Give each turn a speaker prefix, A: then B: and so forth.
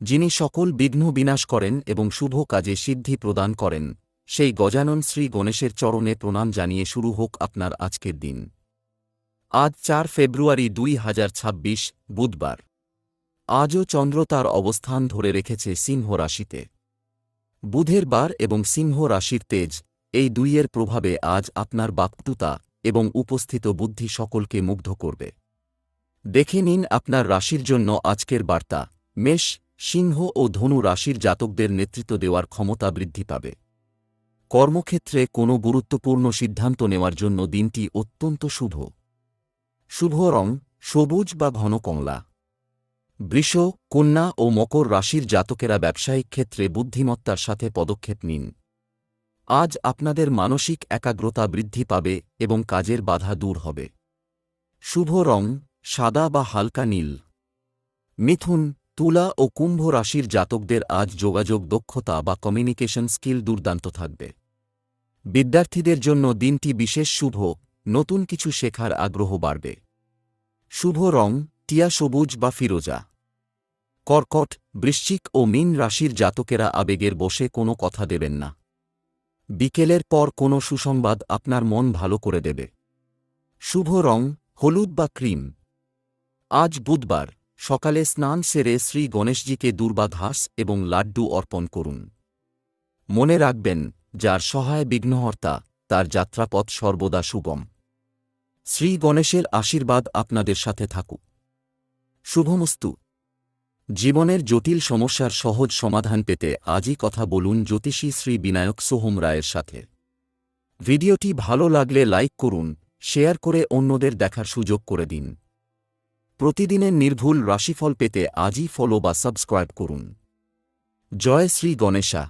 A: যিনি সকল বিঘ্ন বিনাশ করেন এবং শুভ কাজে সিদ্ধি প্রদান করেন, সেই গজানন শ্রী গণেশের চরণে প্রণাম জানিয়ে শুরু হোক আপনার আজকের দিন। আজ চার ফেব্রুয়ারি দুই হাজার ছাব্বিশ, বুধবার। আজও চন্দ্র তার অবস্থান ধরে রেখেছে সিংহ রাশিতে। বুধের বার এবং সিংহ রাশির তেজ, এই দুইয়ের প্রভাবে আজ আপনার বাক্তুতা এবং উপস্থিত বুদ্ধি সকলকে মুগ্ধ করবে। দেখে নিন আপনার রাশির জন্য আজকের বার্তা, মেষ সিংহ ও ধনু রাশির জাতকদের নেতৃত্ব দেওয়ার ক্ষমতা বৃদ্ধি পাবে। কর্মক্ষেত্রে কোনো গুরুত্বপূর্ণ সিদ্ধান্ত নেওয়ার জন্য দিনটি অত্যন্ত শুভ। শুভ রং, সবুজ বা ঘন কমলা। বৃষ, কন্যা ও মকর রাশির জাতকেরা ব্যবসায়িক ক্ষেত্রে বুদ্ধিমত্তার সাথে পদক্ষেপ নিন। আজ আপনাদের মানসিক একাগ্রতা বৃদ্ধি পাবে এবং কাজের বাধা দূর হবে। শুভ রং, সাদা বা হালকা নীল। মিথুন তুলা ও কুম্ভ রাশির জাতকদের আজ যোগাযোগ দক্ষতা বা কমিউনিকেশন স্কিল দুর্দান্ত থাকবে। বিদ্যার্থীদের জন্য দিনটি বিশেষ শুভ, নতুন কিছু শেখার আগ্রহ বাড়বে। শুভ রং, টিয়া সবুজ বা ফিরোজা। কর্কট, বৃশ্চিক ও মীন রাশির জাতকেরা আবেগের বসে কোনো কথা দেবেন না। বিকেলের পর কোনো সুসংবাদ আপনার মন ভালো করে দেবে। শুভ রং, হলুদ বা ক্রিম। আজ বুধবার। সকালে স্নান সেরে শ্রী গণেশজিকে দুর্বা ঘাস এবং লাড্ডু অর্পণ করুন। মনে রাখবেন, যার সহায় বিঘ্নহর্তা, তার যাত্রাপথ সর্বদা সুগম। শ্রী গণেশের আশীর্বাদ আপনাদের সাথে থাকুক। শুভমস্তু। জীবনের জটিল সমস্যার সহজ সমাধান পেতে আজই কথা বলুন জ্যোতিষী শ্রী বিনায়ক সোহম রায়ের সাথে। ভিডিওটি ভালো লাগলে লাইক করুন, শেয়ার করে অন্যদের দেখার সুযোগ করে দিন। প্রতিদিনের নির্ভুল রাশিফল পেতে আজই ফলো বা সাবস্ক্রাইব করুন। জয় শ্রী গণেশা।